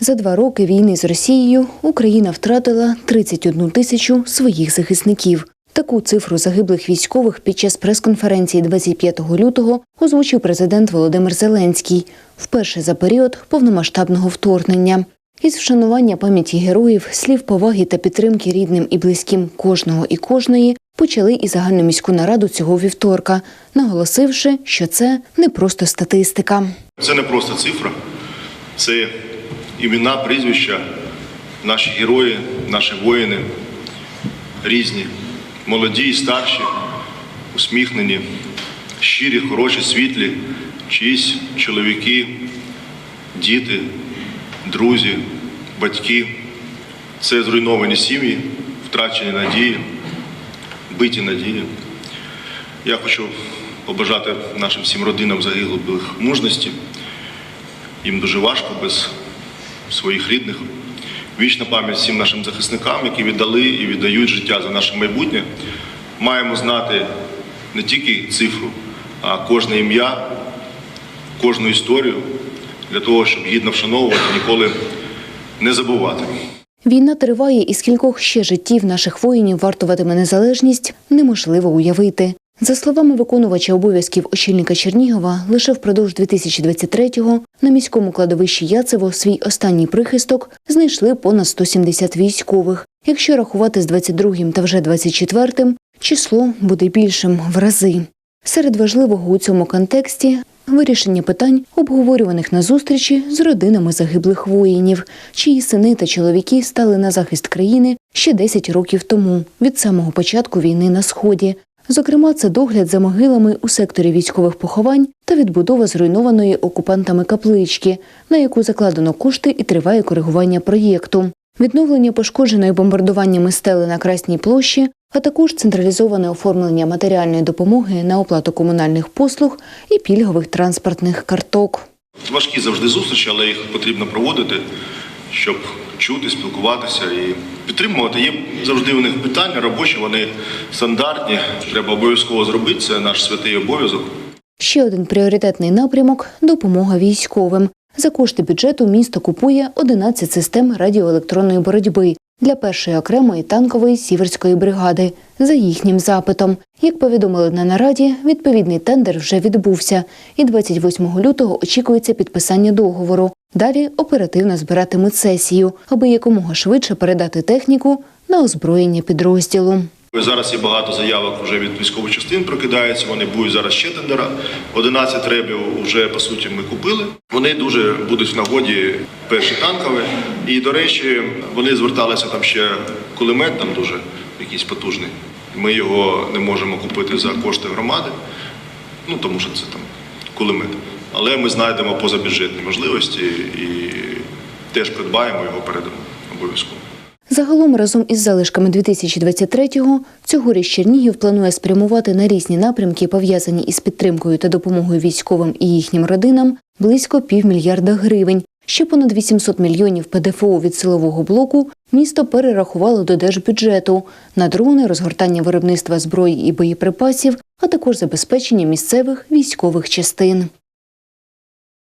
За два роки війни з Росією Україна втратила 31 тисячу своїх захисників. Таку цифру загиблих військових під час прес-конференції 25 лютого озвучив президент Володимир Зеленський вперше за період повномасштабного вторгнення. Із вшанування пам'яті героїв, слів поваги та підтримки рідним і близьким кожного і кожної почали і загальноміську нараду цього вівторка, наголосивши, що це не просто статистика. Це не просто цифра, це імена, прізвища, наші герої, наші воїни різні, молоді і старші, усміхнені, щирі, хороші, світлі, чиїсь чоловіки, діти, друзі, батьки. Це зруйновані сім'ї, втрачені надії, биті надії. Я хочу побажати нашим всім родинам загиблих мужності. Їм дуже важко без своїх рідних. Вічна пам'ять всім нашим захисникам, які віддали і віддають життя за наше майбутнє. Маємо знати не тільки цифру, а кожне ім'я, кожну історію для того, щоб гідно вшановувати, ніколи не забувати. Війна триває, і скількох ще життів наших воїнів вартуватиме незалежність, неможливо уявити. За словами виконувача обов'язків очільника Чернігова, лише впродовж 2023-го на міському кладовищі Яцево свій останній прихисток знайшли понад 170 військових. Якщо рахувати з 22-м та вже 24-м, число буде більшим в рази. Серед важливого у цьому контексті вирішення питань, обговорюваних на зустрічі з родинами загиблих воїнів, чиї сини та чоловіки стали на захист країни ще 10 років тому, від самого початку війни на сході. Зокрема, це догляд за могилами у секторі військових поховань та відбудова зруйнованої окупантами каплички, на яку закладено кошти і триває коригування проєкту. Відновлення пошкодженої бомбардуваннями стели на Красній площі, а також централізоване оформлення матеріальної допомоги на оплату комунальних послуг і пільгових транспортних карток. Важкі завжди зустрічі, але їх потрібно проводити, щоб чути, спілкуватися і підтримувати. Є завжди у них питання робочі, вони стандартні. Треба обов'язково зробити. Це наш святий обов'язок. Ще один пріоритетний напрямок допомога військовим. За кошти бюджету місто купує 11 систем радіоелектронної боротьби для першої окремої танкової сіверської бригади за їхнім запитом. Як повідомили на нараді, відповідний тендер вже відбувся, і 28 лютого очікується підписання договору. Далі оперативно збиратимуть сесію, аби якомога швидше передати техніку на озброєння підрозділу. Зараз є багато заявок вже від військових частин прокидаються. Вони будуть зараз ще тендера. 11 ребів вже по суті ми купили. Вони дуже будуть в нагоді перші танкові. І до речі, вони зверталися там ще кулемет, там дуже якийсь потужний. Ми його не можемо купити за кошти громади. Ну тому що це там кулемет. Але ми знайдемо позабюджетні можливості і теж придбаємо його передамо обов'язково. Загалом разом із залишками 2023-го цьогоріч Чернігів планує спрямувати на різні напрямки, пов'язані із підтримкою та допомогою військовим і їхнім родинам, близько півмільярда гривень. Ще понад 800 мільйонів ПДФО від силового блоку місто перерахувало до держбюджету на дрони, розгортання виробництва зброї і боєприпасів, а також забезпечення місцевих військових частин.